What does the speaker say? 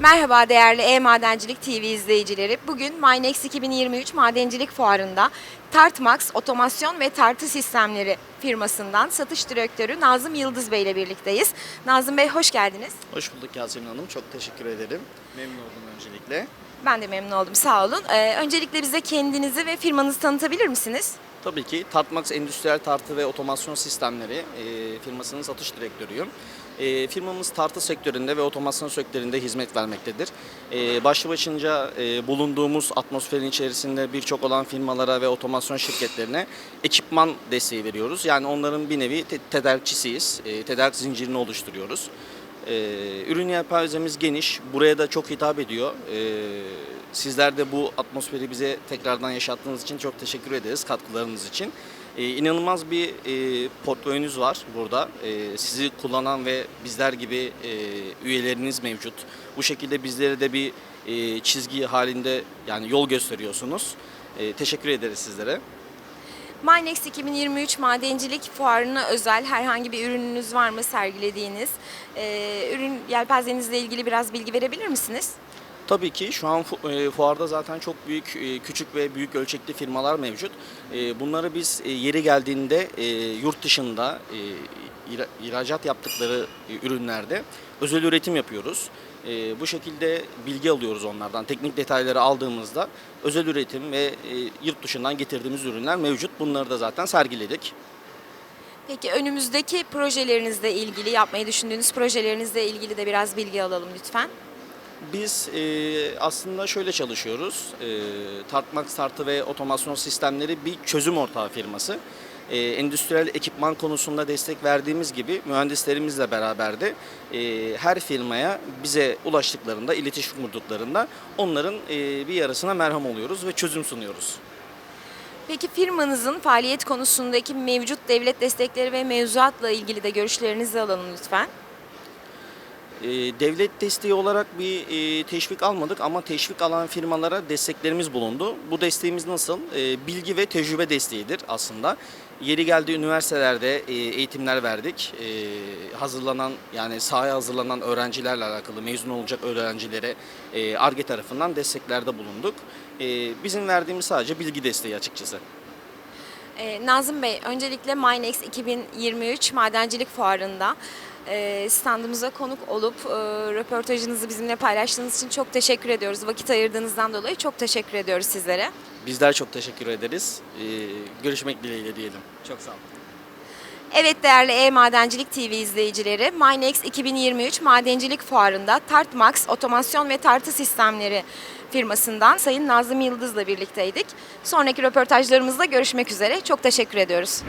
Merhaba değerli E-Madencilik TV izleyicileri. Bugün Minex 2023 Madencilik Fuarı'nda Tartmax Otomasyon ve Tartı Sistemleri firmasından satış direktörü Nazım Yıldız Bey ile birlikteyiz. Nazım Bey hoş geldiniz. Hoş bulduk Yasemin Hanım. Çok teşekkür ederim. Memnun oldum öncelikle. Ben de memnun oldum sağ olun. Ee, öncelikle bize kendinizi ve firmanızı tanıtabilir misiniz? Tabii ki Tartmax Endüstriyel Tartı ve Otomasyon Sistemleri e, firmasının satış direktörüyüm. E, firmamız tartı sektöründe ve otomasyon sektöründe hizmet vermektedir. E, başlı başınca e, bulunduğumuz atmosferin içerisinde birçok olan firmalara ve otomasyon şirketlerine ekipman desteği veriyoruz. Yani onların bir nevi te- tedarikçisiyiz. E, tedarik zincirini oluşturuyoruz. E, ürün yelpazemiz geniş. Buraya da çok hitap ediyor. E, sizler de bu atmosferi bize tekrardan yaşattığınız için çok teşekkür ederiz katkılarınız için. E, inanılmaz bir e, portföyünüz var burada. E, sizi kullanan ve bizler gibi e, üyeleriniz mevcut. Bu şekilde bizlere de bir e, çizgi halinde yani yol gösteriyorsunuz. E, teşekkür ederiz sizlere. Minex 2023 Madencilik Fuarı'na özel herhangi bir ürününüz var mı sergilediğiniz? Ee, ürün yelpazenizle ilgili biraz bilgi verebilir misiniz? Tabii ki şu an e, fuarda zaten çok büyük, e, küçük ve büyük ölçekli firmalar mevcut. E, Bunları biz yeri geldiğinde yurt dışında ihracat yaptıkları ürünlerde özel üretim yapıyoruz. Bu şekilde bilgi alıyoruz onlardan. Teknik detayları aldığımızda özel üretim ve yurt dışından getirdiğimiz ürünler mevcut. Bunları da zaten sergiledik. Peki önümüzdeki projelerinizle ilgili, yapmayı düşündüğünüz projelerinizle ilgili de biraz bilgi alalım lütfen. Biz e, aslında şöyle çalışıyoruz. E, Tartmax Tartı ve Otomasyon Sistemleri bir çözüm ortağı firması. E, endüstriyel ekipman konusunda destek verdiğimiz gibi mühendislerimizle beraber de e, her firmaya bize ulaştıklarında, iletişim kurduklarında onların e, bir yarısına merham oluyoruz ve çözüm sunuyoruz. Peki firmanızın faaliyet konusundaki mevcut devlet destekleri ve mevzuatla ilgili de görüşlerinizi alalım lütfen. E, devlet desteği olarak bir e, teşvik almadık ama teşvik alan firmalara desteklerimiz bulundu. Bu desteğimiz nasıl? E, bilgi ve tecrübe desteğidir aslında. Yeri geldi üniversitelerde e, eğitimler verdik. E, hazırlanan yani sahaya hazırlanan öğrencilerle alakalı mezun olacak öğrencilere e, ARGE tarafından desteklerde bulunduk. Bizim verdiğimiz sadece bilgi desteği açıkçası. Ee, Nazım Bey, öncelikle Minex 2023 Madencilik Fuarı'nda standımıza konuk olup e, röportajınızı bizimle paylaştığınız için çok teşekkür ediyoruz. Vakit ayırdığınızdan dolayı çok teşekkür ediyoruz sizlere. Bizler çok teşekkür ederiz. E, görüşmek dileğiyle diyelim. Çok sağ olun. Evet değerli E-Madencilik TV izleyicileri, Minex 2023 Madencilik Fuarı'nda Tartmax Otomasyon ve Tartı Sistemleri firmasından Sayın Nazım Yıldız'la birlikteydik. Sonraki röportajlarımızda görüşmek üzere. Çok teşekkür ediyoruz.